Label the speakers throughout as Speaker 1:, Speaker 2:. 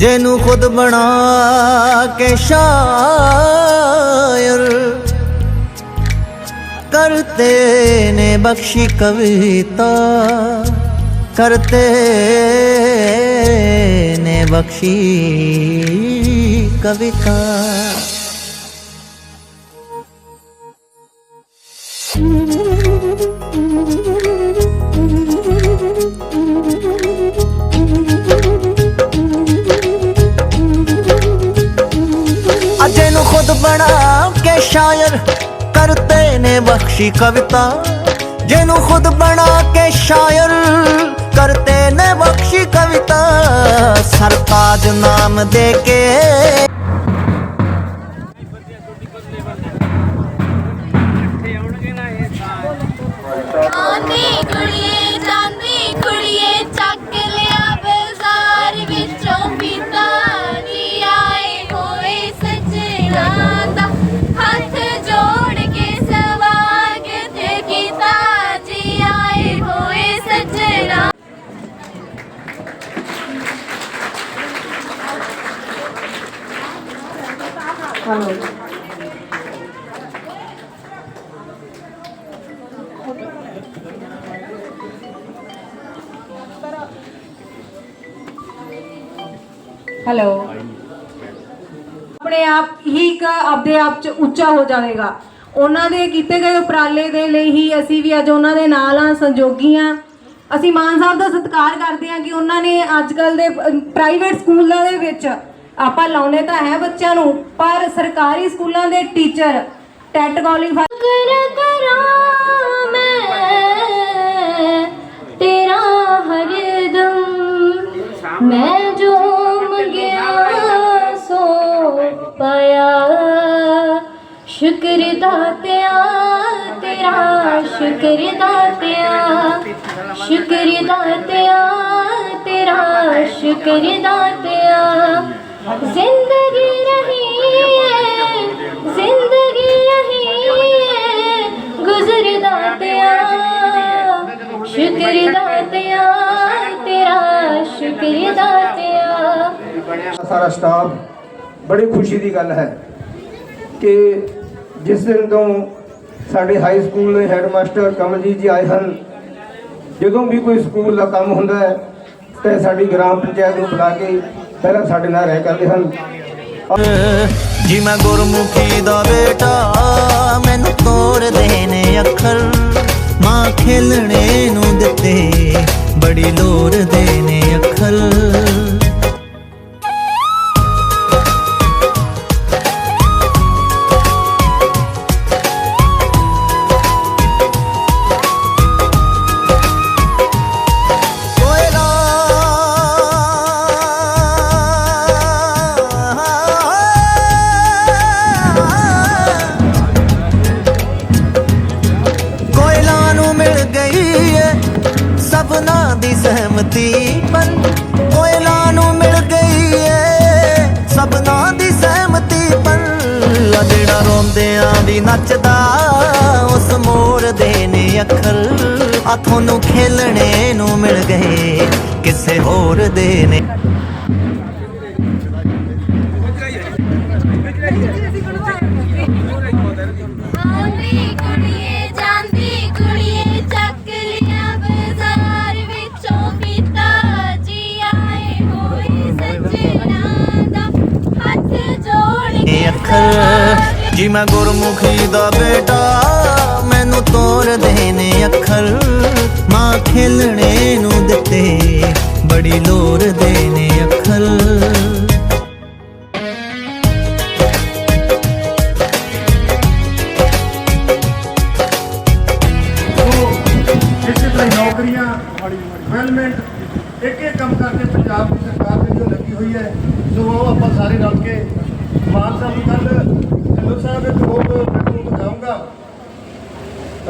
Speaker 1: ਜਿਹਨੂੰ ਖੁਦ ਬਣਾ ਕੇ ਸ਼ਾਇਰ ਕਰਤੇ ਨੇ ਬਖਸ਼ੀ ਕਵਿਤਾ ਕਰਤੇ ਨੇ ਬਖਸ਼ੀ ਕਵਿਤਾ। ਅਜੇ ਸ਼ਾਇਰ ਕਰਤੇ ਨੇ ਬਖਸ਼ੀ ਕਵਿਤਾ, ਜਿਹਨੂੰ ਖੁਦ ਬਣਾ ਕੇ ਸ਼ਾਇਰ ਕਰਤੇ ਨੇ ਬਖਸ਼ੀ ਕਵਿਤਾ। ਸਰਤਾਜ ਨਾਮ ਦੇ ਕੇ
Speaker 2: ਆਪਣੇ ਆਪ ਹੀ ਇੱਕ ਆਪਦੇ ਆਪ ਚ ਉੱਚਾ ਹੋ ਜਾਵੇਗਾ। ਉਹਨਾਂ ਦੇ ਕੀਤੇ ਗਏ ਉਪਰਾਲੇ ਦੇ ਲਈ ਹੀ ਅਸੀਂ ਵੀ ਅੱਜ ਉਹਨਾਂ ਦੇ ਨਾਲ ਆ ਸੰਜੋਗੀ ਆ ਅਸੀਂ ਮਾਨ ਸਾਹਿਬ ਦਾ ਸਤਿਕਾਰ ਕਰਦੇ ਹਾਂ ਕਿ ਉਹਨਾਂ ਨੇ ਅੱਜ ਕੱਲ ਦੇ ਪ੍ਰਾਈਵੇਟ ਸਕੂਲਾਂ ਦੇ ਵਿੱਚ ਆਪਾਂ ਲਾਉਨੇ ਤਾਂ ਹੈ ਬੱਚਿਆਂ ਨੂੰ, ਪਰ ਸਰਕਾਰੀ ਸਕੂਲਾਂ ਦੇ ਟੀਚਰ ਟੈਟ ਕੁਆਲੀਫਾਈ
Speaker 3: ਕਰ ਸ਼ੁਕਰ ਦਾਤਿਆ ਤੇਰਾ ਸ਼ੁਕਰ ਦਾਤਿਆ ਸ਼ੁਕਰ ਦਾਤਿਆ ਤੇਰਾ ਸ਼ੁਕਰ ਦਾਤਿਆ ਜ਼ਿੰਦਗੀ ਰਹੀ ਹੈ ਜ਼ਿੰਦਗੀ ਰਹੀ ਹੈ ਗੁਜ਼ਰਦਾ ਪਿਆ ਸ਼ੁਕਰ ਦਾਤਿਆ ਤੇਰਾ ਸ਼ੁਕਰ ਦਾਤਿਆ
Speaker 4: ਸਾਰਾ ਸਟਾਫ ਬੜੀ ਖੁਸ਼ੀ ਦੀ ਗੱਲ ਹੈ ਕਿ ਜਿਸ ਦਿਨ ਤੋਂ ਸਾਡੇ ਹਾਈ ਸਕੂਲ ਦੇ ਹੈੱਡਮਾਸਟਰ ਕਮਲਜੀਤ ਜੀ ਆਏ ਹਨ, ਜਦੋਂ ਵੀ ਕੋਈ ਸਕੂਲ ਦਾ ਕੰਮ ਹੁੰਦਾ ਹੈ, ਤੇ ਸਾਡੀ ਗ੍ਰਾਮ ਪੰਚਾਇਤ ਨੂੰ ਬੁਲਾ ਕੇ ਪਹਿਲਾਂ ਸਾਡੇ ਨਾਲ ਰਹਿ ਕਰਦੇ ਹਨ।
Speaker 1: ਜੀ ਮੈਂ ਗੁਰਮੁਖੀ ਦਾ ਬੇਟਾ, ਮੈਨੂੰ ਤੋਰਦੇ ਨੇ ਅੱਖਰ। ਮਾਂ ਖੇਲਣੇ ਨੂੰ ਦਿੱਤੇ, ਬੜੀ ਲੋਰ ਦੇ ਨੇ ਅੱਖਰ। ਸਭਨਾ ਦੀ ਸਹਿਮਤੀ ਪਰ ਕੋਇਲਾ ਨੂੰ ਮਿਲ ਗਈ ਏ। ਸਭਨਾ ਦੀ ਸਹਿਮਤੀ ਪਰ ਜਿਹੜਾ ਰੋਂਦਿਆਂ ਵੀ ਨੱਚਦਾ, ਉਸ ਮੋਰ ਦੇ ਨੇ ਅੱਖਰ ਆ ਤੁਹਾਨੂੰ ਖੇਲਣੇ ਨੂੰ ਮਿਲ ਗਏ। ਕਿਸੇ ਹੋਰ ਦੇ ਨੇ
Speaker 3: ਜੀ
Speaker 1: ਮੈਂ ਗੁਰਮੁਖੀ ਦਾ ਬੇਟਾ, ਮੈਨੂੰ ਤੋਰਦੇ ਨੇ ਅੱਖਰ। ਮਾਂ ਖੇਲਣੇ ਨੂੰ ਦਿੱਤੇ, ਬੜੀ ਲੋਰ ਦੇ ਨੇ ਅੱਖਰ।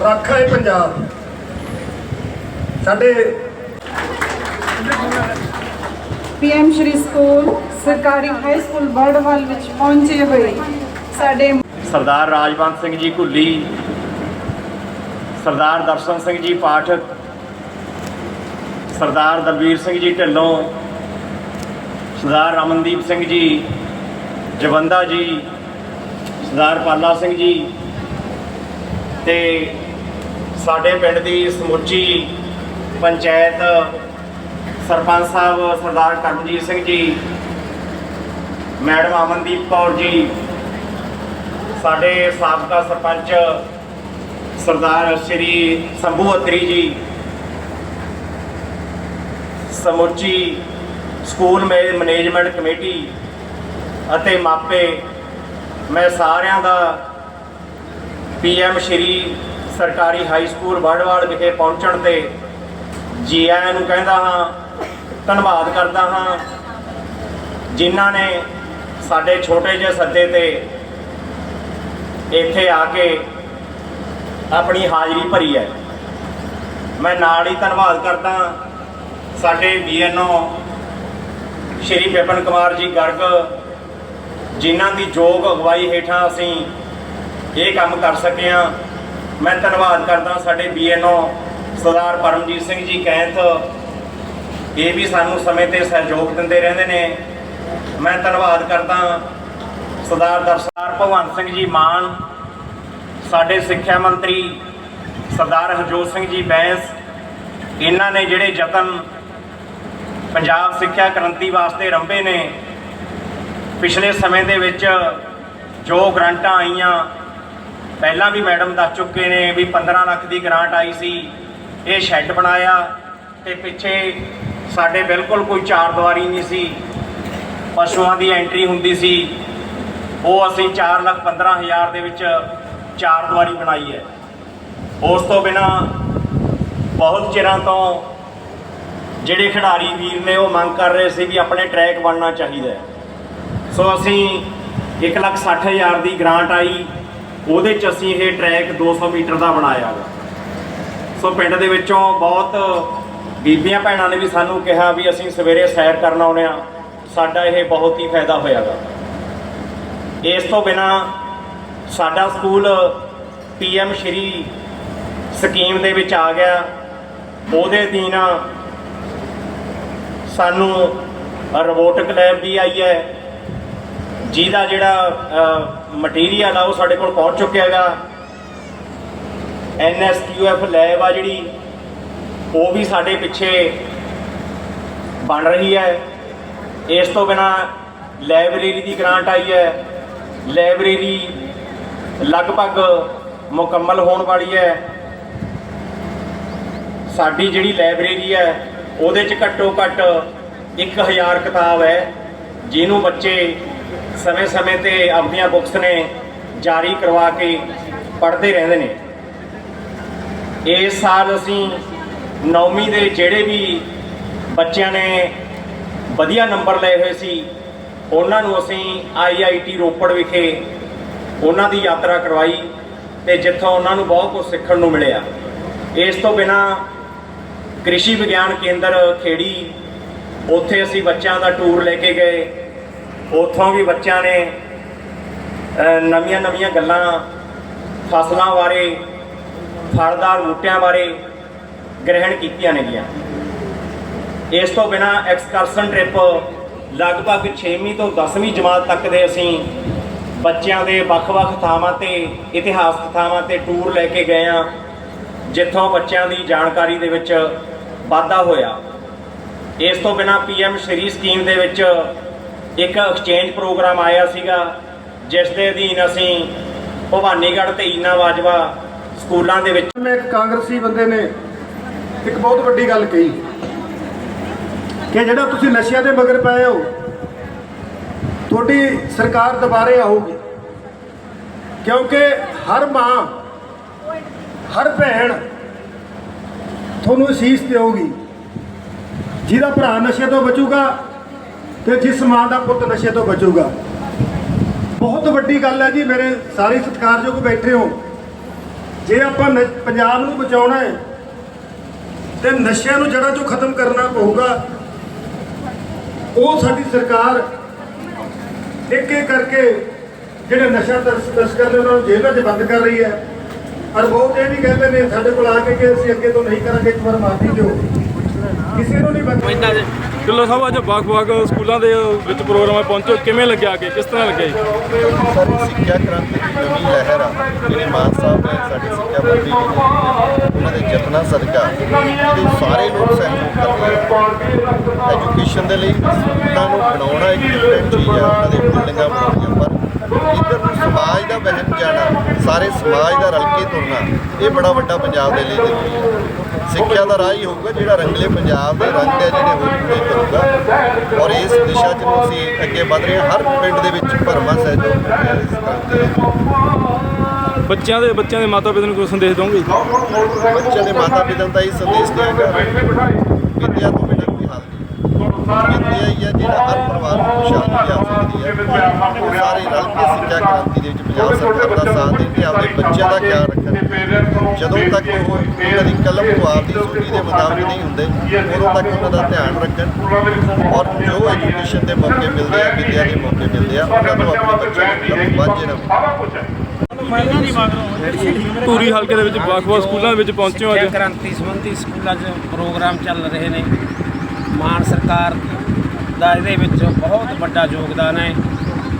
Speaker 5: ਰੱਖਾ ਹੈ ਪੰਜਾਬ। ਸਾਡੇ
Speaker 6: ਪੀਐਮ ਸ਼੍ਰੀ ਸਕੂਲ ਸਰਕਾਰੀ ਹਾਈ ਸਕੂਲ ਬਰਡਵਾਲ ਵਿੱਚ ਪਹੁੰਚੇ ਹੋਏ ਸਾਡੇ
Speaker 7: ਸਰਦਾਰ ਰਾਜਵੰਤ ਸਿੰਘ ਜੀ ਘੁੱਲੀ ਸਰਦਾਰ ਦਰਸ਼ਨ ਸਿੰਘ ਜੀ ਪਾਠਕ ਸਰਦਾਰ ਦਲਵੀਰ ਸਿੰਘ ਜੀ ਢਿੱਲੋਂ ਸਰਦਾਰ ਰਮਨਦੀਪ ਸਿੰਘ ਜੀ ਜਵੰਦਾ ਜੀ ਸਰਦਾਰ ਪਾਲਾ ਸਿੰਘ ਜੀ ਤੇ ਸਾਡੇ ਪਿੰਡ ਦੀ ਸਮੁੱਚੀ ਪੰਚਾਇਤ ਸਰਪੰਚ ਸਾਹਿਬ ਸਰਦਾਰ ਕਰਮਜੀਤ ਸਿੰਘ ਜੀ, ਮੈਡਮ ਅਮਨਦੀਪ ਕੌਰ ਜੀ, ਸਾਡੇ ਸਾਬਕਾ ਸਰਪੰਚ ਸਰਦਾਰ ਸ਼੍ਰੀ ਸੰਭੂ ਅਤਰੀ ਜੀ, ਸਮੁੱਚੀ ਸਕੂਲ ਮੇ, ਮੈਨੇਜਮੈਂਟ ਕਮੇਟੀ ਅਤੇ ਮਾਪੇ, ਮੈਂ ਸਾਰਿਆਂ ਦਾ ਪੀਐਮ ਸ਼੍ਰੀ ਸਰਕਾਰੀ ਹਾਈ ਸਕੂਲ ਵੜਵਾਲ ਵਿਖੇ ਪਹੁੰਚਣ ਤੇ ਜੀ ਆਇਆਂ ਨੂੰ ਕਹਿੰਦਾ ਹਾਂ, ਧੰਨਵਾਦ ਕਰਦਾ ਹਾਂ। ਜਿਨ੍ਹਾਂ ਨੇ ਸਾਡੇ ਛੋਟੇ ਜਿਹੇ ਸੱਦੇ ਤੇ ਇੱਥੇ ਆ ਕੇ ਆਪਣੀ ਹਾਜ਼ਰੀ ਭਰੀ ਹੈ। ਮੈਂ ਨਾਲ ਹੀ ਧੰਨਵਾਦ ਕਰਦਾ ਸਾਡੇ ਬੀਐਨਓ ਸ਼੍ਰੀ ਵਿਪਨ ਕੁਮਾਰ ਜੀ ਗਰਗ, ਜਿਨ੍ਹਾਂ ਦੀ ਯੋਗ ਅਗਵਾਈ ਹੇਠਾਂ ਅਸੀਂ ਇਹ ਕੰਮ ਕਰ ਸਕੇ ਹਾਂ। ਮੈਂ ਧੰਨਵਾਦ ਕਰਦਾ ਸਾਡੇ ਬੀਐਨਓ ਸਰਦਾਰ ਪਰਮਜੀਤ ਸਿੰਘ ਜੀ ਕੈਂਥ। ਇਹ ਵੀ ਸਾਨੂੰ ਸਮੇਂ ਤੇ ਸਹਿਯੋਗ ਦਿੰਦੇ ਰਹਿੰਦੇ ਨੇ। ਮੈਂ ਧੰਨਵਾਦ ਕਰਦਾ ਸਰਦਾਰ ਦਰਸ਼ਾਰ ਭਗਵੰਤ ਸਿੰਘ ਜੀ ਮਾਨ, ਸਾਡੇ ਸਿੱਖਿਆ ਮੰਤਰੀ ਸਰਦਾਰ ਹਰਜੋਤ ਸਿੰਘ ਜੀ ਬੈਂਸ, ਇਹਨਾਂ ਨੇ ਜਿਹੜੇ ਯਤਨ ਪੰਜਾਬ ਸਿੱਖਿਆ ਕ੍ਰਾਂਤੀ ਵਾਸਤੇ ਰੰਭੇ ਨੇ, ਪਿਛਲੇ ਸਮੇਂ ਦੇ ਵਿੱਚ ਜੋ ਗ੍ਰਾਂਟਾਂ ਆਈਆਂ ਪਹਿਲਾਂ ਵੀ ਮੈਡਮ ਦੱਸ ਚੁੱਕੇ ਨੇ ਵੀ 15 ਲੱਖ ਦੀ ਗ੍ਰਾਂਟ ਆਈ ਸੀ, ਇਹ ਸ਼ੈੱਡ ਬਣਾਇਆ ਤੇ ਪਿੱਛੇ ਸਾਡੇ ਬਿਲਕੁਲ ਕੋਈ ਚਾਰ ਦੀਵਾਰੀ ਨਹੀਂ ਸੀ। ਪਸ਼ੂਆਂ ਦੀ ਐਂਟਰੀ ਹੁੰਦੀ ਸੀ, ਉਹ ਅਸੀਂ 4 ਲੱਖ 15 ਹਜ਼ਾਰ ਦੇ ਵਿੱਚ ਚਾਰ ਦੀਵਾਰੀ ਬਣਾਈ ਹੈ। ਉਸ ਤੋਂ ਬਿਨਾ ਬਹੁਤ ਚਿਰਾਂ ਤੋਂ ਜਿਹੜੇ ਖਿਡਾਰੀ ਵੀਰ ਨੇ ਉਹ ਮੰਗ ਕਰ ਰਹੇ ਸੀ ਵੀ ਆਪਣੇ ਟਰੈਕ ਬਣਨਾ ਚਾਹੀਦਾ ਸੋ ਅਸੀਂ 160000 ਦੀ ਗ੍ਰਾਂਟ ਆਈ। ਉਹਦੇ ਚ ਅਸੀਂ ਇਹ ਟਰੈਕ 200 ਮੀਟਰ ਦਾ ਬਣਾਇਆ ਵਾ। ਸੋ ਪਿੰਡ ਦੇ ਵਿੱਚੋਂ ਬਹੁਤ ਬੀਬੀਆਂ ਭੈਣਾਂ ਨੇ ਵੀ ਸਾਨੂੰ ਕਿਹਾ ਵੀ ਅਸੀਂ ਸਵੇਰੇ ਸੈਰ ਕਰਨ ਆਉਣੇ ਆ। ਸਾਡਾ ਇਹ ਬਹੁਤ ਹੀ ਫਾਇਦਾ ਹੋਇਆਗਾ ਇਸ ਤੋਂ ਬਿਨਾ ਸਾਡਾ ਸਕੂਲ ਪੀਐਮ ਸ਼੍ਰੀ ਸਕੀਮ ਦੇ ਵਿੱਚ ਆ ਗਿਆ। ਉਹਦੇ ਅਧੀਨ ਸਾਨੂੰ ਰੋਬੋਟਿਕ ਲੈਬ ਵੀ ਆਈ ਹੈ। ਜਿਹਦਾ ਜਿਹੜਾ ਮਟੀਰੀਅਲ ਆ, ਉਹ ਸਾਡੇ ਕੋਲ ਪਹੁੰਚ ਚੁੱਕਿਆ ਹੈਗਾ। ਐਨਐਸਕਿਊਐਫ ਲੈਬ ਆ ਜਿਹੜੀ, ਉਹ ਵੀ ਸਾਡੇ ਪਿੱਛੇ ਬਣ ਰਹੀ ਹੈ। ਇਸ ਤੋਂ ਬਿਨਾ ਲਾਇਬ੍ਰੇਰੀ ਦੀ ਗ੍ਰਾਂਟ ਆਈ ਹੈ। ਲਾਇਬ੍ਰੇਰੀ ਲਗਭਗ ਮੁਕੰਮਲ ਹੋਣ ਵਾਲੀ ਹੈ। ਸਾਡੀ ਜਿਹੜੀ ਲਾਇਬ੍ਰੇਰੀ ਹੈ, ਉਹਦੇ ਚ ਘੱਟੋ ਘੱਟ 1000 ਕਿਤਾਬ ਹੈ, ਜਿਹਨੂੰ ਬੱਚੇ ਸਮੇਂ-ਸਮੇਂ ਤੇ ਆਪਣੀਆਂ ਬੁੱਕਸ ਨੇ ਜਾਰੀ ਕਰਵਾ ਕੇ ਪੜ੍ਹਦੇ ਰਹਿੰਦੇ ਨੇ। ਇਸ ਸਾਲ ਅਸੀਂ ਨੌਵੀਂ ਦੇ ਜਿਹੜੇ ਵੀ ਬੱਚਿਆਂ ਨੇ ਵਧੀਆ ਨੰਬਰ ਲਏ ਹੋਏ ਸੀ, ਉਹਨਾਂ ਨੂੰ ਅਸੀਂ ਆਈਆਈਟੀ ਰੋਪੜ ਵਿਖੇ ਉਹਨਾਂ ਦੀ ਯਾਤਰਾ ਕਰਵਾਈ ਤੇ ਜਿੱਥੋਂ ਉਹਨਾਂ ਨੂੰ ਬਹੁਤ ਕੁਝ ਸਿੱਖਣ ਨੂੰ ਮਿਲਿਆ। ਇਸ ਤੋਂ ਬਿਨਾ ਕ੍ਰਿਸ਼ੀ ਵਿਗਿਆਨ ਕੇਂਦਰ ਖੇੜੀ, ਉੱਥੇ ਅਸੀਂ ਬੱਚਿਆਂ ਦਾ ਟੂਰ ਲੈ ਕੇ ਗਏ। ਉੱਥੋਂ ਵੀ ਬੱਚਿਆਂ ਨੇ ਨਵੀਆਂ ਨਵੀਆਂ ਗੱਲਾਂ ਫਸਲਾਂ ਬਾਰੇ, ਫਲਦਾਰ ਬੂਟਿਆਂ ਬਾਰੇ ਗ੍ਰਹਿਣ ਕੀਤੀਆਂ ਨੇਗੀਆਂ। ਇਸ ਤੋਂ ਬਿਨਾ ਐਕਸਕਰਸ਼ਨ ਟ੍ਰਿਪ ਲਗਭਗ 6ਵੀਂ ਤੋਂ 10ਵੀਂ ਜਮਾਤ ਤੱਕ ਦੇ ਅਸੀਂ ਬੱਚਿਆਂ ਦੇ ਵੱਖ-ਵੱਖ ਥਾਵਾਂ ਤੇ, ਇਤਿਹਾਸਕ ਥਾਵਾਂ ਤੇ ਟੂਰ ਲੈ ਕੇ ਗਏ ਆ ਜਿੱਥੋਂ ਬੱਚਿਆਂ ਦੀ ਜਾਣਕਾਰੀ ਦੇ ਵਿੱਚ ਵਾਧਾ ਹੋਇਆ। ਇਸ ਤੋਂ ਬਿਨਾ ਪੀਐਮ ਸ਼੍ਰੀ ਸਕੀਮ ਦੇ ਵਿੱਚ ਇੱਕ ਐਕਸਚੇਂਜ ਪ੍ਰੋਗਰਾਮ ਆਇਆ ਸੀਗਾ ਜਿਸ ਦੇ ਅਧੀਨ ਅਸੀਂ ਭਵਾਨੀਗੜ੍ਹ ਤੇ ਈਨਾ ਬਾਜਵਾ ਸਕੂਲਾਂ ਦੇ ਵਿੱਚ
Speaker 5: ਮੈਂ ਇੱਕ ਕਾਂਗਰਸੀ ਬੰਦੇ ਨੇ ਇੱਕ ਬਹੁਤ ਵੱਡੀ ਗੱਲ ਕਹੀ ਕਿ ਜਿਹੜਾ ਤੁਸੀਂ ਨਸ਼ਿਆਂ ਦੇ ਮਗਰ ਪਏ ਹੋ, ਤੁਹਾਡੀ ਸਰਕਾਰ ਦੁਬਾਰੇ ਆਊਗੀ। ਕਿਉਂਕਿ ਹਰ ਮਾਂ, ਹਰ ਭੈਣ ਤੁਹਾਨੂੰ ਅਸੀਸ ਦੇਊਗੀ। ਜਿਹਦਾ ਭਰਾ ਨਸ਼ੇ ਤੋਂ ਬਚੂਗਾ ਤੇ ਜਿਸ ਮਾਂ ਦਾ ਪੁੱਤ ਨਸ਼ੇ ਤੋਂ ਬਚੂਗਾ। ਬਹੁਤ ਵੱਡੀ ਗੱਲ ਹੈ ਜੀ, ਮੇਰੇ ਸਾਰੇ ਸਤਿਕਾਰਯੋਗ ਬੈਠੇ ਹੋ। ਜੇ ਆਪਾਂ ਨ- ਪੰਜਾਬ ਨੂੰ ਬਚਾਉਣਾ ਹੈ, ਤੇ ਨਸ਼ਿਆਂ ਨੂੰ ਜੜ੍ਹਾਂ ਚੋਂ ਖਤਮ ਕਰਨਾ ਪਊਗਾ। ਉਹ ਸਾਡੀ ਸਰਕਾਰ ਇੱਕ ਇੱਕ ਕਰਕੇ ਜਿਹੜੇ ਨਸ਼ਾ ਤਸ- ਤਸਕਰ ਨੇ, ਉਹਨਾਂ ਨੂੰ ਜੇਲ੍ਹਾਂ 'ਚ ਬੰਦ ਕਰ ਰਹੀ ਹੈ। ਔਰ ਬਹੁਤ ਇਹ ਵੀ ਕਹਿੰਦੇ ਨੇ, ਸਾਡੇ ਕੋਲ ਆ ਕੇ ਕਿ ਅਸੀਂ ਅੱਗੇ ਤੋਂ ਨਹੀਂ ਕਰਾਂਗੇ, ਇੱਕ ਵਾਰ ਮਾਫੀ ਦਿਓ। ਕਿਸੇ ਨੂੰ ਨਹੀਂ ਬੰਦ
Speaker 8: ਢਿੱਲੋਂ ਸਾਹਿਬ, ਅੱਜ ਵੱਖ-ਵੱਖ ਸਕੂਲਾਂ ਦੇ ਵਿੱਚ ਪ੍ਰੋਗਰਾਮਾਂ ਪਹੁੰਚੋ। ਕਿਵੇਂ ਲੱਗਿਆ ਕਿ ਕਿਸ ਤਰ੍ਹਾਂ ਲੱਗਿਆ ਜੀ
Speaker 9: ਸਾਰੀ ਸਿੱਖਿਆ ਕ੍ਰਾਂਤੀ ਦੀ ਨਵੀਂ ਲਹਿਰ ਆ। ਜਿਹੜੇ ਮਾਨ ਸਾਹਿਬ ਨੇ ਸਾਡੇ ਸਿੱਖਿਆ ਮੰਤਰੀ ਨੇ ਉਹਨਾਂ ਦੇ ਯਤਨਾਂ ਸਦਕਾ ਇਹਦੇ ਸਾਰੇ ਲੋਕ ਸਹਿਯੋਗ ਕਰ ਰਹੇ ਆ ਐਜੂਕੇਸ਼ਨ ਦੇ ਲਈ ਸਕੂਲਾਂ ਨੂੰ ਬਣਾਉਣਾ ਇੱਕ ਡਿਫਰੈਂਟ ਚੀਜ਼ ਆ ਉਹਨਾਂ ਦੇ ਬਿਲਡਿੰਗਾਂ ਬਣਾਉਣੀਆਂ। ਪਰ ਇੱਧਰ ਨੂੰ ਸਮਾਜ ਦਾ ਵਹਿਣ ਜਾਣਾ, ਸਾਰੇ ਸਮਾਜ ਦਾ ਰਲ ਕੇ ਤੁਰਨਾ, ਇਹ ਬੜਾ ਵੱਡਾ ਪੰਜਾਬ ਦੇ ਲਈ ਜ਼ਰੂਰੀ ਹੈ। ਸਿੱਖਿਆ ਦਾ ਰਾਹ ਹੀ ਹੋਊਗਾ ਜਿਹੜਾ ਰੰਗਲੇ ਪੰਜਾਬ ਦੇ ਰੰਗ ਹੈ ਜਿਹੜੇ ਹੋਰ ਪੂਰੇ ਕਰੂਗਾ ਔਰ ਇਸ ਦਿਸ਼ਾ 'ਚ ਅਸੀਂ ਅੱਗੇ ਵਧ ਰਹੇ ਹਰ ਪਿੰਡ ਦੇ ਵਿੱਚ ਭਰਮਾ ਸਹਿਯੋਗ
Speaker 8: ਬੱਚਿਆਂ ਦੇ ਬੱਚਿਆਂ ਦੇ ਮਾਤਾ ਪਿਤਾ ਨੂੰ ਕੋਈ ਸੰਦੇਸ਼ ਦੋਗੇ
Speaker 9: ਬੱਚਿਆਂ ਦੇ ਮਾਤਾ ਪਿਤਾ ਨੂੰ ਤਾਂ ਇਹ ਸੰਦੇਸ਼ ਦਿਆਂਗਾ ਵਿਦਿਆ ਤੋਂ ਨਹੀਂ ਵਿਦਿਆ ਹੀ ਹੈ ਜਿਹੜਾ ਹਰ ਪਰਿਵਾਰ ਨੂੰ ਖੁਸ਼ਹਾਲੀ ਲਿਆ ਸਕਦੀ ਹੈ। ਉਹ ਸਾਰੇ ਰਲ ਕੇ ਸਿੱਖਿਆ ਕ੍ਰਾਂਤੀ ਦੇ ਵਿੱਚ ਪੰਜਾਬ ਸਰਕਾਰ ਦਾ ਸਾਥ ਦੇਣ ਤੇ ਆਪਣੇ ਬੱਚਿਆਂ ਦਾ ਖਿਆਲ ਰੱਖਣ। ਜਦੋਂ ਤੱਕ ਉਹ ਉਹਨਾਂ ਦੀ ਕਲਮ ਤੋਂ ਆਪਦੀ ਸੋਚੀ ਦੇ ਮੁਤਾਬਕ ਨਹੀਂ ਹੁੰਦੇ ਉਦੋਂ ਤੱਕ ਉਹਨਾਂ ਦਾ ਧਿਆਨ ਰੱਖਣ। ਔਰ ਜੋ ਐਜੂਕੇਸ਼ਨ ਦੇ ਮੌਕੇ ਮਿਲਦੇ ਆ ਵਿਦਿਆ ਦੇ ਮੌਕੇ ਮਿਲਦੇ ਆ ਉਹਨਾਂ ਤੋਂ ਆਪਣੇ ਬੱਚਿਆਂ ਨੂੰ ਵਾਂਝੇ ਨਾ
Speaker 8: ਧੂਰੀ ਹਲਕੇ ਦੇ ਵਿੱਚ ਵੱਖ-ਵੱਖ ਸਕੂਲਾਂ ਦੇ ਵਿੱਚ ਪਹੁੰਚੇ ਹੋ
Speaker 10: ਸਿੱਖਿਆ
Speaker 8: ਅੱਜ।
Speaker 10: ਕ੍ਰਾਂਤੀ ਸੰਬੰਧੀ ਸਕੂਲਾਂ 'ਚ ਪ੍ਰੋਗਰਾਮ ਚੱਲ ਰਹੇ ਨੇ। ਮਾਨ ਸਰਕਾਰ ਦਾ ਇਹਦੇ ਵਿੱਚ ਬਹੁਤ ਵੱਡਾ ਯੋਗਦਾਨ ਹੈ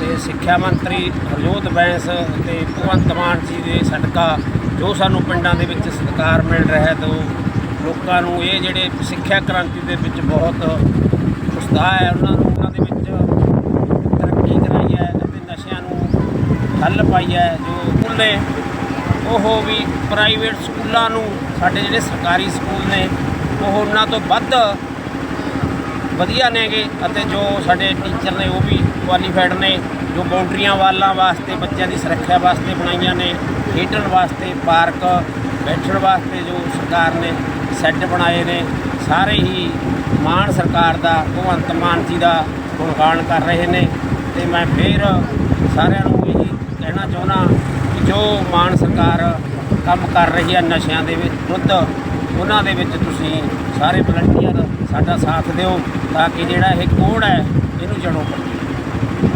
Speaker 10: ਤੇ ਸਿੱਖਿਆ ਮੰਤਰੀ ਹਰਜੋਤ ਬੈਂਸ ਤੇ ਭਗਵੰਤ ਮਾਨ ਜੀ ਦੇ ਸਦਕਾ ਜੋ ਸਾਨੂੰ ਪਿੰਡਾਂ ਦੇ ਵਿੱਚ ਸਤਿਕਾਰ ਮਿਲ ਰਿਹਾ ਹੈ ਤੇ ਲੋਕਾਂ ਨੂੰ ਇਹ ਜਿਹੜੇ ਸਿੱਖਿਆ ਕ੍ਰਾਂਤੀ ਦੇ ਵਿੱਚ ਬਹੁਤ ਉਤਸ਼ਾਹ ਹੈ, ਉਹਨਾਂ ਨੂੰ ਉਹਨਾਂ ਦੇ ਵਿੱਚ ਤਰੱਕੀ ਕਰਾਈ ਹੈ ਅਤੇ ਨਸ਼ਿਆਂ ਨੂੰ ਠੱਲ ਪਾਈ ਹੈ, ਜੋ ਸਕੂਲ ਨੇ ਉਹ ਵੀ ਪ੍ਰਾਈਵੇਟ ਸਕੂਲਾਂ ਨੂੰ, ਸਾਡੇ ਜਿਹੜੇ ਸਰਕਾਰੀ ਸਕੂਲ ਨੇ, ਉਹ ਉਹਨਾਂ ਤੋਂ ਵੱਧ ਵਧੀਆ ਨੇਗੇ ਅਤੇ ਜੋ ਸਾਡੇ ਟੀਚਰ ਨੇ, ਉਹ ਵੀ ਕੁਆਲੀਫਾਈਡ ਨੇ, ਜੋ ਬਾਉਂਡਰੀਆਂ ਵਾਲਾਂ ਵਾਸਤੇ, ਬੱਚਿਆਂ ਦੀ ਸੁਰੱਖਿਆ ਵਾਸਤੇ ਬਣਾਈਆਂ ਨੇ, ਖੇਡਣ ਵਾਸਤੇ, ਪਾਰਕ, ਬੈਠਣ ਵਾਸਤੇ ਜੋ ਸਰਕਾਰ ਨੇ ਸੈੱਟ ਬਣਾਏ ਨੇ, ਸਾਰੇ ਹੀ ਮਾਨ ਸਰਕਾਰ ਦਾ, ਭਗਵੰਤ ਮਾਨ ਜੀ ਦਾ ਗੁਣਗਾਨ ਕਰ ਰਹੇ ਨੇ ਤੇ ਮੈਂ ਫੇਰ ਸਾਰਿਆਂ ਨੂੰ ਇਹੀ ਕਹਿਣਾ ਚਾਹੁੰਦਾ ਕਿ ਜੋ ਮਾਨ ਸਰਕਾਰ ਕੰਮ ਕਰ ਰਹੀ ਹੈ ਨਸ਼ਿਆਂ ਦੇ ਵਿਰੁੱਧ, ਉਹਨਾਂ ਦੇ ਵਿੱਚ ਤੁਸੀਂ ਸਾਰੇ ਵਲੰਟੀਅਰ ਸਾਡਾ ਸਾਥ ਦਿਓ। ਤਾਂ ਕਿ ਜਿਹੜਾ ਇਹ ਕੋੜ ਹੈ ਇਹਨੂੰ ਜੜੋਂ ਕੱਢੀਏ